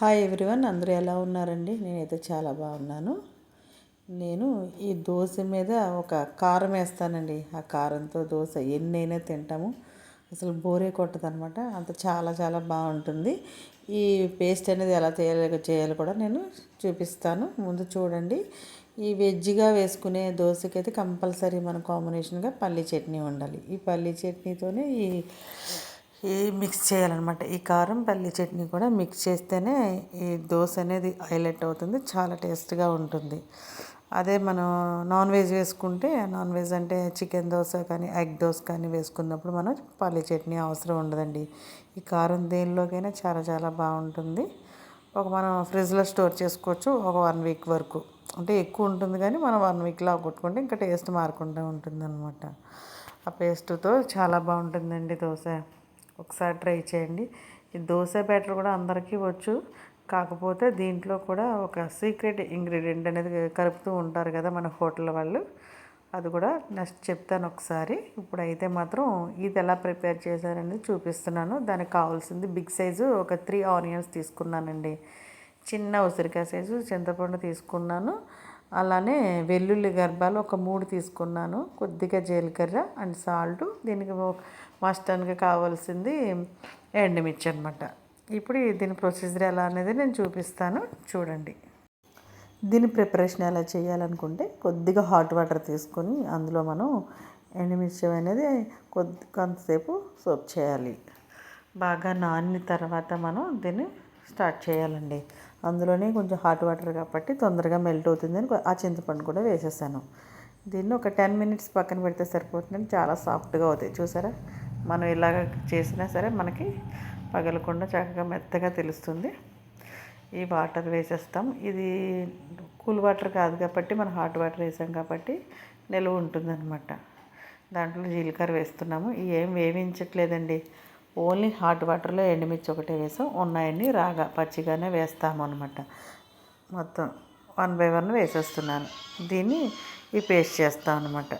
Hi everyone అందరూ ఎలా ఉన్నారండి? నేనైతే చాలా బాగున్నాను. నేను ఈ దోశ మీద ఒక కారం వేస్తానండి. ఆ కారంతో దోశ ఎన్నైనా తింటాము. అసలు బోరే కొట్టదనమాట. అంత చాలా చాలా బాగుంటుంది. ఈ పేస్ట్ అనేది ఎలా చేయాలి చేయాలి కూడా నేను చూపిస్తాను. ముందు చూడండి. ఈ వెజ్గా వేసుకునే దోశకైతే కంపల్సరీ మన కాంబినేషన్గా పల్లీ చట్నీ ఉండాలి ఈ పల్లీ చట్నీతోనే ఈ ఈ మిక్స్ చేయాలన్నమాట. ఈ కారం పల్లి చట్నీ కూడా మిక్స్ చేస్తేనే ఈ దోశ అనేది హైలైట్ అవుతుంది. చాలా టేస్ట్గా ఉంటుంది. అదే మనం నాన్ వెజ్ వేసుకుంటే నాన్ వెజ్ అంటే చికెన్ దోశ కానీ ఎగ్ దోశ కానీ వేసుకున్నప్పుడు మనం పల్లి చట్నీ అవసరం ఉండదండి. ఈ కారం దేనిలోకైనా చాలా చాలా బాగుంటుంది. ఒక మనం ఫ్రిడ్జ్లో స్టోర్ చేసుకోవచ్చు ఒక వన్ వీక్ వరకు. అంటే ఎక్కువ ఉంటుంది కానీ మనం వన్ వీక్లో కొట్టుకుంటే ఇంకా టేస్ట్ మారకుండా ఉంటుంది అనమాట ఆ పేస్ట్తో చాలా బాగుంటుందండి దోశ. ఒకసారి ట్రై చేయండి. ఈ దోశ బ్యాటర్ కూడా అందరికీ వచ్చు. కాకపోతే దీంట్లో కూడా ఒక సీక్రెట్ ఇంగ్రీడియంట్ అనేది కలుపుతూ ఉంటారు కదా మన హోటల్ వాళ్ళు. అది కూడా నెక్స్ట్ చెప్తాను ఒకసారి. ఇప్పుడైతే మాత్రం ఇది ఎలా ప్రిపేర్ చేశారనేది చూపిస్తున్నాను. దానికి కావాల్సింది బిగ్ సైజు ఒక త్రీ ఆనియన్స్ తీసుకున్నానండి. చిన్న ఉసిరికాయ సైజు చింతపండు తీసుకున్నాను. అలానే వెల్లుల్లి గర్భాలు ఒక మూడు తీసుకున్నాను. కొద్దిగా జీలకర్ర అండ్ సాల్ట్. దీనికి మస్టానికి కావాల్సింది ఎండుమిర్చి అనమాట ఇప్పుడు దీని ప్రొసీజర్ ఎలా అనేది నేను చూపిస్తాను. చూడండి. దీని ప్రిపరేషన్ ఎలా చేయాలనుకుంటే కొద్దిగా హాట్ వాటర్ తీసుకొని అందులో మనం ఎండుమిర్చి అనేది కొద్ది కొంతసేపు సోప్ చేయాలి. బాగా నానిన తర్వాత మనం దీన్ని స్టార్ట్ చేయాలండి. అందులోనే కొంచెం హాట్ వాటర్ కాబట్టి తొందరగా మెల్ట్ అవుతుందని ఆ చింతపండు కూడా వేసేసాను. దీన్ని ఒక టెన్ మినిట్స్ పక్కన పెడితే సరిపోతుందని చాలా సాఫ్ట్గా అవుతాయి. చూసారా? మనం ఇలాగ చేసినా సరే మనకి పగలకుండా చక్కగా మెత్తగా తెలుస్తుంది. ఈ వాటర్ వేసేస్తాం. ఇది కూల్ వాటర్ కాదు కాబట్టి మనం హాట్ వాటర్ వేసాం కాబట్టి నిల్వ ఉంటుందన్నమాట. దాంట్లో జీలకర్ర వేస్తున్నాము. ఏం వేవించట్లేదండి ఓన్లీ హాట్ వాటర్లో ఎండుమిర్చి ఒకటే వేసాం. ఉన్నాయని రాగా పచ్చిగానే వేస్తాము అనమాట మొత్తం వన్ బై వన్ వేసేస్తున్నాను. దీన్ని ఈ పేస్ట్ చేస్తాం అనమాట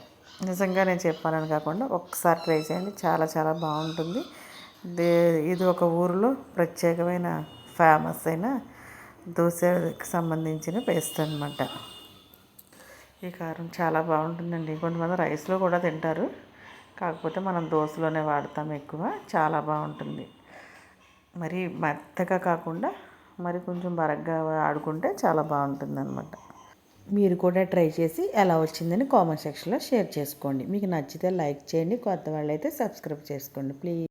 నిజంగా నేను చెప్పానని కాకుండా ఒక్కసారి ట్రై చేయండి. చాలా చాలా బాగుంటుంది. ఇది ఒక ఊరిలో ప్రత్యేకమైన ఫేమస్ అయిన దోశకి సంబంధించిన పేస్ట్ అనమాట ఈ కారం చాలా బాగుంటుందండి. కొంతమంది రైస్లో కూడా తింటారు. కాకపోతే మనం దోశలోనే వాడతాం ఎక్కువ. చాలా బాగుంటుంది. మరి మెత్తగా కాకుండా మరి కొంచెం బరగ్గా ఆడుకుంటే చాలా బాగుంటుంది అనమాట మీరు కూడా ట్రై చేసి ఎలా వచ్చిందని కామెంట్ సెక్షన్లో షేర్ చేసుకోండి. మీకు నచ్చితే లైక్ చేయండి కొత్త వాళ్ళైతే సబ్స్క్రైబ్ చేసుకోండి ప్లీజ్.